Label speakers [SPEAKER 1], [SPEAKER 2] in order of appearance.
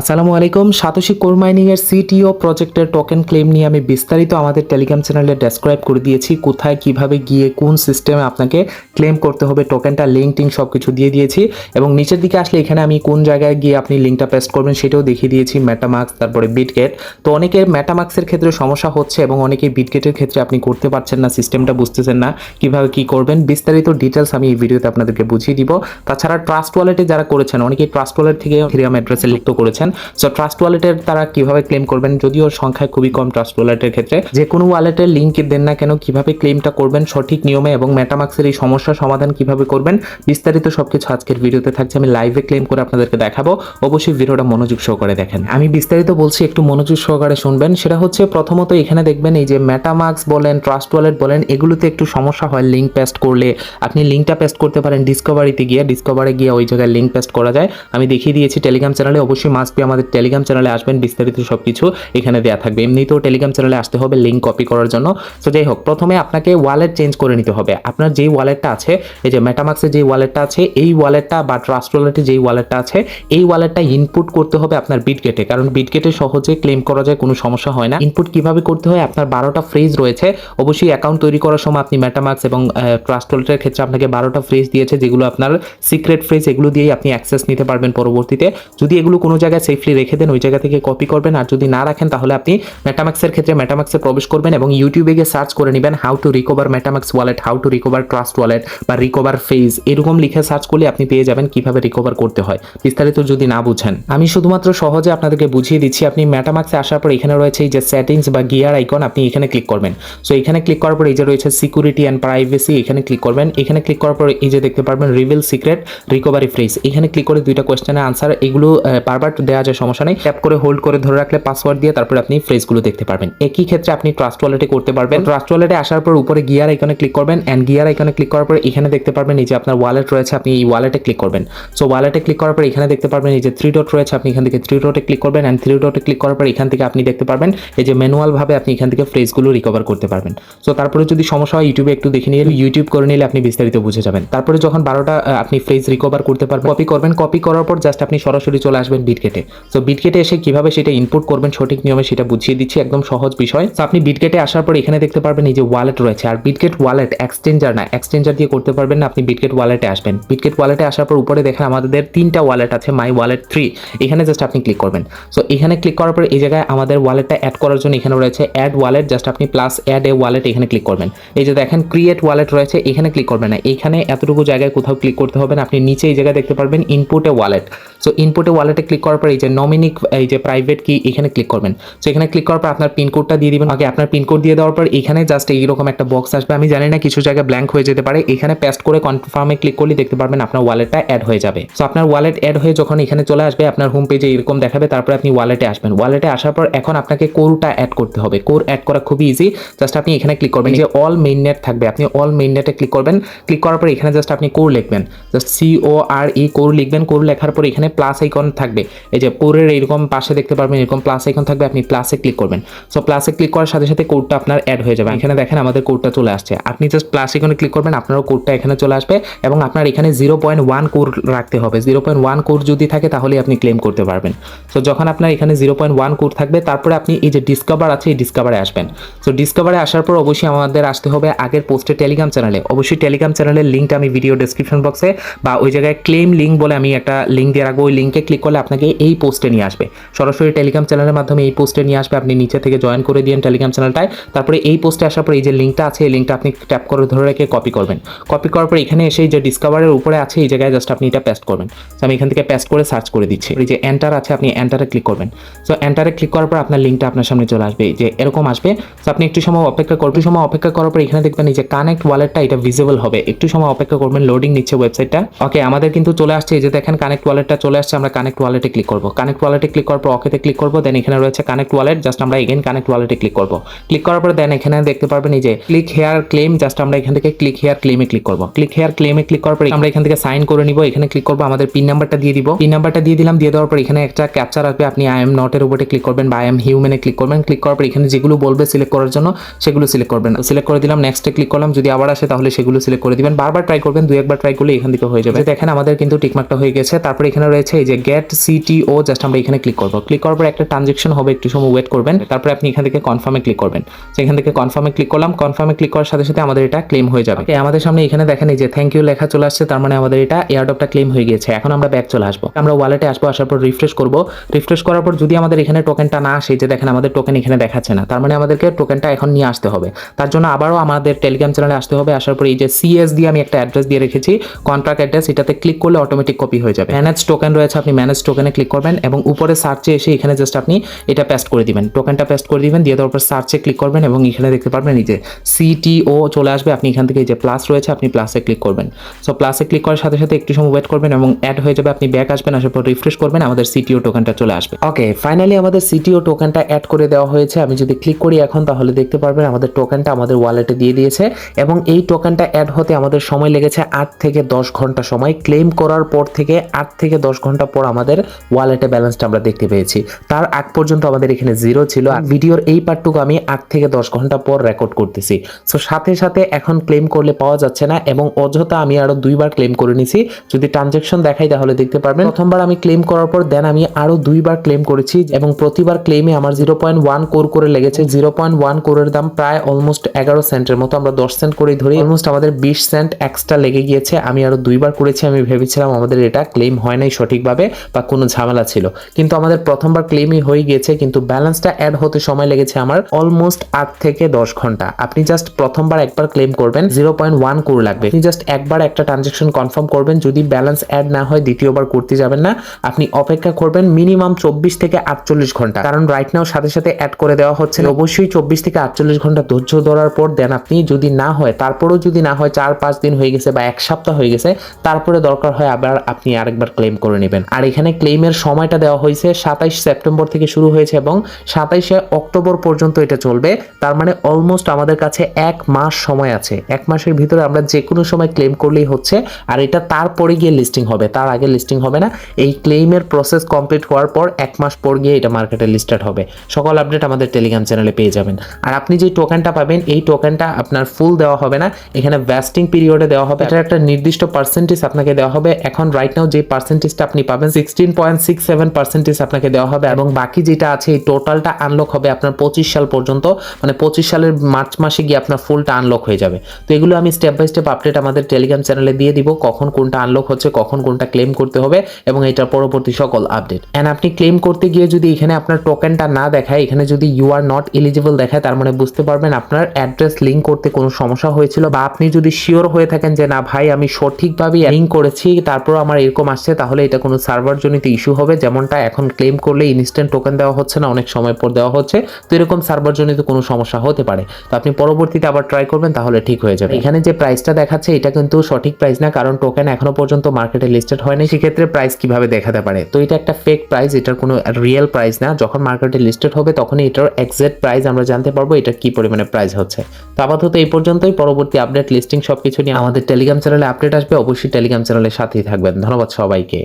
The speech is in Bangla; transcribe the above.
[SPEAKER 1] আসসালামু আলাইকুম, সাতোশি কোর মাইনিং এর সিটিও প্রজেক্টের টোকেন ক্লেম নিয়ে আমি বিস্তারিত আমাদের টেলিগ্রাম চ্যানেলে ডেসক্রাইব করে দিয়েছি, কোথায়, কীভাবে গিয়ে, কোন সিস্টেমে আপনাকে ক্লেম করতে হবে টোকেনটা লিঙ্ক টিঙ্ক সব কিছু দিয়ে দিয়েছি এবং নিচের দিকে আসলে এখানে আমি কোন জায়গায় গিয়ে আপনি লিঙ্কটা পেস্ট করবেন সেটাও দেখিয়ে দিয়েছি মেটামার্কস তারপরে বিটগেট তো অনেকের মেটামার্কসের ক্ষেত্রে সমস্যা হচ্ছে এবং অনেকে বিটগেটের ক্ষেত্রে আপনি করতে পারছেন না সিস্টেমটা বুঝতেছেন না, কীভাবে কি করবেন। বিস্তারিত ডিটেলস আমি এই ভিডিওতে আপনাদেরকে বুঝিয়ে দিব। তাছাড়া ট্রাস্ট ওয়ালেটে যারা করেছেন, অনেকেই ট্রাস্ট ওয়ালেট থেকে থ্রিয়াম অ্যাড্রেসে লিপ্ত করেছেন। সো ট্রাস্ট ওয়ালেটের তারা কীভাবে ক্লেম করবেন? যদিও সংখ্যায় খুবই কম ট্রাস্ট ওয়ালেটের ক্ষেত্রে। যে কোনো ওয়ালেটের লিঙ্ক দেন না কেন, কীভাবে ক্লেমটা করবেন, সঠিক নিয়মে এবং মেটামাক্সের এই সমস্যার সমাধান কীভাবে করবেন, বিস্তারিত সবকিছু আজকের ভিডিওতে থাকছে। আমি লাইভে ক্লেম করে আপনাদেরকে দেখাবো। অবশ্যই ভিডিওটা মনোযোগ সহকারে দেখেন। আমি বিস্তারিত বলছি, একটু মনোযোগ সহকারে শুনবেন। সেটা হচ্ছে, প্রথমত এখানে দেখবেন এই যে মেটামাক্স বলেন ট্রাস্ট ওয়ালেট বলেন, এগুলোতে একটু সমস্যা হয় লিঙ্ক পেস্ট করলে। আপনি লিঙ্কটা পেস্ট করতে পারেন ডিসকভারিতে গিয়ে। ডিসকভারে গিয়ে ওই জায়গায় লিঙ্ক পেস্ট করা যায়। আমি দেখিয়ে দিয়েছি টেলিগ্রাম চ্যানেলে অবশ্যই মাস্ট বি আমাদের টেলিগ্রাম চ্যানেলে আসবেন, বিস্তারিত সব কিছু এখানে দেওয়া থাকবে। এমনিতেও টেলিগ্রাম চ্যানেলে আসতে হবে লিঙ্ক কপি করার জন্য। তো যাই হোক, প্রথমে আপনাকে ওয়ালেট চেঞ্জ করে নিতে হবে। আপনার যেই ওয়ালেটটা আছে, এই যে মেটামাক্সের যেই ওয়ালেটটা আছে, এই ওয়ালেটটা বা ট্রাস্ট ওয়ালেটে যেই ওয়ালেটটা আছে, এই ওয়ালেটটা ইনপুট করতে হবে আপনার বিটগেটে কারণ বিটগেটে সহজে ক্লেম করা যায়, কোনো সমস্যা হয় না। ইনপুট কীভাবে করতে হয়, আপনার বারোটা ফ্রেজ রয়েছে। অবশ্যই অ্যাকাউন্ট তৈরি করার সময় আপনি মেটামাক্স এবং ট্রাস্ট ওয়ালেটের ক্ষেত্রে আপনাকে বারোটা ফ্রেজ দিয়েছে, যেগুলো আপনার সিক্রেট ফ্রেজ এগুলো দিয়েই আপনি অ্যাক্সেস নিতে পারবেন পরবর্তীতে। যদি এগুলো কোনো জায়গায় সেফলি রেখে দেন, ওই জায়গা থেকে কপি করবেন। আর যদি না রাখেন, তাহলে আপনি মেটামাক্সের ক্ষেত্রে মেটামাক্সে প্রবেশ করবেন এবং ইউটিউবে গিয়ে সার্চ করে নেবেন how to recover MetaMask wallet how to recover Trust Wallet বা রিকভার ফেজ এরকম লিখে সার্চ করলে আপনি পেয়ে যাবেন কীভাবে রিকভার করতে হয়। বিস্তারিত যদি না বুঝেন। আমি শুধুমাত্র সহজে আপনাদেরকে বুঝিয়ে দিচ্ছি, আপনি মেটামাক্সে আসার পর এখানে রয়েছে এই যে সেটিংস বা গিয়ার আইকন আপনি এখানে ক্লিক করবেন। সো এখানে ক্লিক করার পর এই যে রয়েছে সিকিউরিটি অ্যান্ড প্রাইভেসি এখানে ক্লিক করবেন। এখানে ক্লিক করার পর এই যে দেখতে পারবেন রিভিল সিক্রেট রিকভারি ফ্রেজ এখানে ক্লিক করে দুইটা কোয়েশ্চেনের আনসার এগুলো বারবার দেওয়া যায়, সমস্যা নেই। ট্যাপ করে হোল্ড করে ধরে রাখলে পাসওয়ার্ড দিয়ে তারপর আপনি ফ্রেজগুলো দেখতে পারবেন। একই ক্ষেত্রে আপনি ট্রাস্ট ওয়ালেটে করতে পারবেন। ট্রাস্ট ওয়ালেটে আসার পর উপরে গিয়ার আইকনে ক্লিক করবেন অ্যান্ড গিয়ার আইকনে ক্লিক করার পর এখানে দেখতে পারবেন এই যে আপনার ওয়ালেট রয়েছে, আপনি এই ওয়ালেটে ক্লিক করবেন। সো ওয়ালেটে ক্লিক করার পর এখানে দেখতে পারবেন এই যে থ্রি ডট রয়েছে, আপনি এখান থেকে থ্রি ডটে ক্লিক করবেন অ্যান্ড থ্রি ডটে ক্লিক করার পর এখান থেকে আপনি দেখতে পারবেন এই যে ম্যানুয়াল ভাবে আপনি এখান থেকে ফ্রেজগুলো রিকভার করতে পারবেন। সো তারপরে যদি সমস্যা হয় ইউটিউবে একটু দেখে নিয়ে ইউটিউব করে নিলে আপনি বিস্তারিত বুঝে যাবেন। তারপরে যখন বারোটা আপনি ফ্রেজ রিকভার করতে পারবেন কপি করবেন। কপি করার পর জাস্ট আপনি সরাসরি চলে আসবেন বিটকেটে সো বিটকেটে এসে কীভাবে সেটা ইনপুট করবেন, সঠিক নিয়মে সেটা বুঝিয়ে দিচ্ছি, একদম সহজ বিষয়। তো আপনি বিটকেটে আসার পর এখানে দেখতে পারবেন এই যে ওয়ালেট রয়েছে। আর বিটকেট ওয়ালেট এক্সচেঞ্জার না এক্সচেঞ্জার দিয়ে করতে পারবেন না, আপনি বিটকেট ওয়ালেটে আসবেন। বিটকেট ওয়ালেটে আসার পর উপরে দেখেন আমাদের তিনটা ওয়ালেট আছে মাই ওয়ালেট থ্রি এখানে জাস্ট আপনি ক্লিক করবেন। সো এখানে ক্লিক করার পর এই জায়গায় আমাদের ওয়ালেটটা অ্যাড করার জন্য এখানে রয়েছে অ্যাড ওয়ালেট জাস্ট আপনি প্লাস অ্যাড এ ওয়ালেট এখানে ক্লিক করবেন। এই যে দেখেন ক্রিয়েট ওয়ালেট রয়েছে, এখানে ক্লিক করবেন না। এখানে এতটুকু জায়গায় কোথাও ক্লিক করতে হবে না, আপনি নিচে এই জায়গায় দেখতে পারবেন ইনপুটে ওয়ালেট সো ইনপুটে ওয়ালেটে ক্লিক করার পর এই যে নমিনিক এই যে প্রাইভেট কি এখানে ক্লিক করবেন। সো এখানে ক্লিক করার পর আপনার পিনকোডটা দিয়ে দিবেন। আগে আপনার পিনকোড দিয়ে দেওয়ার পর এখানে জাস্ট এইরকম একটা বক্স আসবে। আমি জানি না কিছু জায়গায় ব্ল্যাঙ্ক হয়ে যেতে পারে। এখানে পেস্ট করে কনফার্মে ক্লিক করলে দেখতে পারবেন আপনার ওয়ালেটটা অ্যাড হয়ে যাবে। সো আপনার ওয়ালেট অ্যাড হয়ে যখন এখানে চলে আসবে, আপনার হোম পেজে এরকম দেখাবে, তারপরে আপনি ওয়ালেটে আসবেন। ওয়ালেটে আসার পর এখন আপনাকে কোরটা অ্যাড করতে হবে। কোর অ্যাড করা খুবই ইজি জাস্ট আপনি এখানে ক্লিক করবেন। যে অল মেইন নেট থাকবে, আপনি অল মেইন নেটে ক্লিক করবেন। ক্লিক করার পর এখানে জাস্ট আপনি কোর লিখবেন। Just C O R E core লিখবেন। কোর লেখার পর এখানে প্লাস আইকন থাকবে। এই যে কোরের এরকম পাশে দেখতে পারবেন, এরকম প্লাস আইকন থাকবে, আপনি প্লাসে ক্লিক করবেন। সো প্লাসে ক্লিক করার সাথে সাথে কোডটা আপনার অ্যাড হয়ে যাবে। এখানে দেখেন আমাদের কোডটা চলে আসছে। আপনি জাস্ট প্লাস আইকনে ক্লিক করবেন, আপনারও কোডটা এখানে চলে আসবে এবং আপনার এখানে জিরো পয়েন্ট ওয়ান কোর রাখতে হবে। জিরো পয়েন্ট ওয়ান কোর যদি থাকে তাহলে আপনি ক্লেম করতে পারবেন। সো যখন আপনার এখানে জিরো পয়েন্ট ওয়ান কোর থাকবে, তারপরে আপনি এই যে ডিসকভার আছে, এই ডিসকভারে আসবেন। সো ডিসকভারে আসার পর অবশ্যই আমাদের আসতে হবে আগের পোস্টে টেলিগ্রাম চ্যানেলে অবশ্যই টেলিগ্রাম চ্যানেলের লিঙ্কটা আমি ভিডিও ডেসক্রিপশন বক্সে বা ওই জায়গায় ক্লেম লিঙ্ক বলে আমি একটা লিঙ্ক দিয়ে রাখব। ওই লিঙ্কে ক্লিক করলে আপনাকে এই পোস্টে নিয়ে আসবে। সরাসরি টেলিগ্রাম চ্যানেলের মাধ্যমে এই পোস্টে নিয়ে আসবে। আপনি নিচে থেকে জয়েন করে দিন টেলিগ্রাম চ্যানেলটায় তারপরে এই পোস্টে আসার পর এই যে লিঙ্কটা আছে, এই লিঙ্কটা আপনি ট্যাপ করে ধরে রেখে কপি করবেন। কপি করার পর এখানে এসে যে ডিসকভারের উপরে আছে, এই জায়গায় জাস্ট আপনি এটা পেস্ট করবেন। তো আমি এখান থেকে পেস্ট করে সার্চ করে দিচ্ছি। এই যে এন্টার আছে, আপনি এন্টারে ক্লিক করবেন। সো এন্টারে ক্লিক করার পর আপনার লিঙ্কটা আপনার সামনে চলে আসবে। যে এরকম আসবে। তো আপনি একটু সময় অপেক্ষা করবেন একটু সময় অপেক্ষা করার পর এখানে দেখবেন এই যে কানেক্ট ওয়ালেটটা এটা ভিজিবল হবে। একটু সময় অপেক্ষা করবেন লোডিং নিচ্ছে ওয়েবসাইটটা ওকে আমাদের কিন্তু চলে আসছে। এই যে দেখেন কানেক্ট ওয়ালেটটা চলে আসছে। আমরা কানেক্ট ওয়ালেটে ক্লিক করব। কানেক্ট ওয়ালেটে ক্লিক করার পর ওকেতে ক্লিক করব দেন এখানে রয়েছে কানেক্ট ওয়ালেট জাস্ট আমরা এগেন কানেক্ট ওয়ালেটে ক্লিক করব। ক্লিক করার পর দেন এখানে দেখতে পারবেন যে ক্লিক হেয়ার ক্লেম জাস্ট আমরা এখান থেকে ক্লিক হেয়ার ক্লেমে ক্লিক করব। ক্লিক হেয়ার ক্লেমে ক্লিক করার পর আমরা এখান থেকে সাইন করে নিব, এখানে ক্লিক করব, আমাদের পিন নাম্বারটা দিয়ে দিব। পিন নাম্বারটা দিয়ে দিলাম, দিয়ে দেওয়ার পর এখানে একটা ক্যাপচার আসবে, আপনি আই এম নটের উপরে ক্লিক করবেন বা আই এম হিউম্যানে ক্লিক করবেন। ক্লিক করার পর এখানে যেগুলো বলবে সিলেক্ট করার জন্য সেগুলো সিলেক্ট করবেন। সিলেক্ট করে দিলাম নেক্সটে ক্লিক করলাম, যদি আবার আসে তাহলে সেগুলো সিলেক্ট করে দিবেন। বারবার ট্রাই করবেন, দুই একবার ট্রাই করলে এখান থেকে হয়ে যাবে। দেখেন আমাদের কিন্তু টিকমার্কটা হয়ে গেছে। তারপর এখানে রয়েছে এই যে গেট সিটি সিটিও জাস্ট আমরা এখানে ক্লিক করব। ক্লিক করার পর একটা ট্রানজেকশন হবে, একটু সময় ওয়েট করবেন। তারপরে আপনি এখান থেকে কনফার্মে ক্লিক করবেন। তো এখান থেকে কনফার্মে ক্লিক করলাম। কনফার্মে ক্লিক করার সাথে সাথে আমাদের এটা ক্লেম হয়ে যাবে। আমাদের সামনে এখানে দেখেন এই যে থ্যাংক ইউ লেখা চলে আসছে। তার মানে আমাদের এটা এয়ারডপটা ক্লেম হয়ে গিয়েছে। এখন আমরা ব্যাক চলে আসব। আমরা ওয়ালেটে আসব, আসার পর রিফ্রেশ করব। রিফ্রেশ করার পর যদি আমাদের এখানে টোকেনটা না আসে যে দেখেন আমাদের টোকেন এখানে দেখাচ্ছে না। তার মানে আমাদেরকে টোকেনটা এখন নিয়ে আসতে হবে। তার জন্য আবারও আমাদের টেলিগ্রাম চ্যানেলে আসতে হবে। আসার পর এই যে সিএস দিয়ে আমি একটা অ্যাড্রেস দিয়ে রেখেছি। কন্ট্রাক্ট অ্যাড্রেস এটাতে ক্লিক করলে অটোমেটিক কপি হয়ে যাবে। ম্যানেজ টোকেন রয়েছে, আপনি ম্যানেজ টোকেনে ক্লিক করবেন এবং উপরে সার্চে এসে এখানে জাস্ট আপনি এটা পেস্ট করে দিবেন। টোকেনটা পেস্ট করে দিবেন, দিয়ে দেওয়ার পর সার্চে ক্লিক করবেন এবং এখানে দেখতে পারবেন এই যে সিটিও চলে আসবে, আপনি এখান থেকে এই যে প্লাস রয়েছে, আপনি প্লাসে ক্লিক করবেন। সো প্লাসে ক্লিক করার সাথে সাথে একটু সময় ওয়েট করবেন এবং অ্যাড হয়ে যাবে, আপনি ব্যাক আসবেন, আসার পর রিফ্রেশ করবেন, আমাদের সিটিও টোকেনটা চলে আসবে। ওকে ফাইনালি আমাদের সিটিও টোকেনটা অ্যাড করে দেওয়া হয়েছে। আমি যদি ক্লিক করি এখন, তাহলে দেখতে পারবেন আমাদের টোকেনটা আমাদের ওয়ালেটে দিয়ে দিয়েছে এবং এই টোকেনটা অ্যাড হতে আমাদের সময় লেগেছে আট থেকে দশ ঘণ্টা সময়। ক্লেম করার পর থেকে আট থেকে দশ ঘণ্টা পর আমাদের ওয়ালেটে ব্যালেন্সটা আমরা দেখতে পেয়েছি। তার আগ পর্যন্ত আমাদের এখানে জিরো ছিল আর ভিডিওর এই পার্টটুকু আমি আট থেকে দশ ঘণ্টা পর রেকর্ড করতেছি। সো সাথে সাথে এখন ক্লেম করলে পাওয়া যাচ্ছে না এবং অযথা আমি আরও দুইবার ক্লেম করে নিছি। যদি ট্রানজেকশন দেখাই তাহলে দেখতে পারবেন। প্রথমবার আমি ক্লেম করার পর দেন আমি আরও দুইবার ক্লেম করেছি এবং প্রতিবার ক্লেমে আমার জিরো পয়েন্ট ওয়ান কোর করে লেগেছে। জিরো পয়েন্ট ওয়ান কোরের দাম প্রায় অলমোস্ট এগারো সেন্টের মতো। আমরা দশ সেন্ট করেই ধরি। অলমোস্ট আমাদের বিশ সেন্ট এক্সট্রা লেগে গিয়েছে। আমি আরও দুইবার করেছি। আমি ভেবেছিলাম আমাদের এটা ক্লেম হয় নাই সঠিকভাবে বা কোনো ঝামেলা ছিল। কিন্তু আমাদের প্রথমবার ক্লেমই হয়ে গিয়েছে কিন্তু ব্যালেন্সটা অ্যাড হতে সময় লেগেছে আমার অলমোস্ট আট থেকে দশ ঘণ্টা। আপনি জাস্ট প্রথমবার একবার ক্লেম করবেন জিরো পয়েন্ট ওয়ান কোর লাগবে। আপনি জাস্ট একবার একটা ট্রানজেকশন কনফার্ম করবেন, যদি ব্যালেন্স অ্যাড না হয়, দ্বিতীয়বার করতে যাবেন না। আপনি অপেক্ষা করবেন মিনিমাম চব্বিশ থেকে আটচল্লিশ ঘণ্টা। কারণ রাইট নাও সাথে সাথে অ্যাড করে দেওয়া হচ্ছে অবশ্যই চব্বিশ থেকে আটচল্লিশ ঘণ্টা ধৈর্য ধরার পর দেন আপনি যদি না হয়, তারপরেও যদি না হয়, চার পাঁচ দিন হয়ে গেছে বা এক সপ্তাহ হয়ে গেছে, তারপরে দরকার হয় আবার আপনি আরেকবার ক্লেম করে নেবেন। আর এখানে ক্লেমের সময়টা দেওয়া হয়েছে সাতাইশ সেপ্টেম্বর থেকে শুরু হয়েছে এবং সাতাইশে অক্টোবর পর্যন্ত এটা চলবে। তার মানে অলমোস্ট আমাদের কাছে এক মাস সময় আছে। এক মাসের ভিতরে আমরা যে কোনো সময় ক্লেম করলেই হচ্ছে, আর এটা তারপরে গিয়ে লিস্টিং হবে। তার আগে লিস্টিং হবে না। এই ক্লেমের প্রসেস কমপ্লিট হওয়ার পর এক মাস পর গিয়ে এটা মার্কেটে লিস্টেড হবে। সকল আপডেট আমাদের টেলিগ্রাম চ্যানেলে পেয়ে যাবেন। আর আপনি যে টোকেনটা পাবেন, এই টোকেনটা আপনার ফুল দেওয়া হবে না। এখানে ভ্যাস্টিং পিরিয়ডে দেওয়া হবে। এটার একটা নির্দিষ্ট পার্সেন্টেজ আপনাকে দেওয়া হবে। এখন রাইট নাও যে পার্সেন্টেজটা আপনি পাবেন sixteen point six seven percentage আপনাকে দেওয়া হবে এবং বাকি যেটা আছে, এই টোটালটা আনলক হবে আপনার পঁচিশ সাল পর্যন্ত। মানে পঁচিশ সালের মার্চ মাসে গিয়ে আপনার ফুলটা আনলক হয়ে যাবে। তো এগুলো আমি স্টেপ বাই স্টেপ আপডেট আমাদের টেলিগ্রাম চ্যানেলে দিয়ে দিব, কখন কোনটা আনলক হচ্ছে, কখন কোনটা ক্লেম করতে হবে এবং এটার পরবর্তী সকল আপডেট অ্যান্ড আপনি ক্লেম করতে গিয়ে যদি এখানে আপনার টোকেনটা না দেখায়, এখানে যদি ইউ আর নট এলিজিবল দেখায়, তার মানে বুঝতে পারবেন আপনার অ্যাড্রেস লিঙ্ক করতে কোনো সমস্যা হয়েছিল বা আপনি যদি শিওর হয়ে থাকেন যে না ভাই, আমি সঠিকভাবে লিঙ্ক করেছি তারপর আমার এরকম আসছে, তাহলে এটা কোনো সার্ভার জনিত ইস্যু হবে, যেমনটা এখন ক্লেম করলে ইনস্ট্যান্ট টোকেন দেওয়া হচ্ছে না, অনেক সময় পর দেওয়া হচ্ছে। তো এরকম সার্ভারজনিত কোনো সমস্যা হতে পারে। তো আপনি পরবর্তীতে আবার ট্রাই করবেন, তাহলে ঠিক হয়ে যাবে। এখানে যে প্রাইসটা দেখাচ্ছে, এটা কিন্তু সঠিক প্রাইস না, কারণ টোকেন এখনও পর্যন্ত মার্কেটে লিস্টেড হয়নি। সেক্ষেত্রে প্রাইস কীভাবে দেখাতে পারে? তো এটা একটা ফেক প্রাইস এটার কোনো রিয়েল প্রাইস না। যখন মার্কেটে লিস্টেড হবে, তখনই এটার এক্সাক্ট প্রাইস আমরা জানতে পারব, এটা কি পরিমাণে প্রাইস হচ্ছে। তো আপাতত এই পর্যন্তই। পরবর্তী আপডেট লিস্টিং সবকিছু নিয়ে আমাদের টেলিগ্রাম চ্যানেলে আপডেট আসবে। অবশ্যই টেলিগ্রাম চ্যানেলের সাথেই থাকবেন। ধন্যবাদ সবাইকে।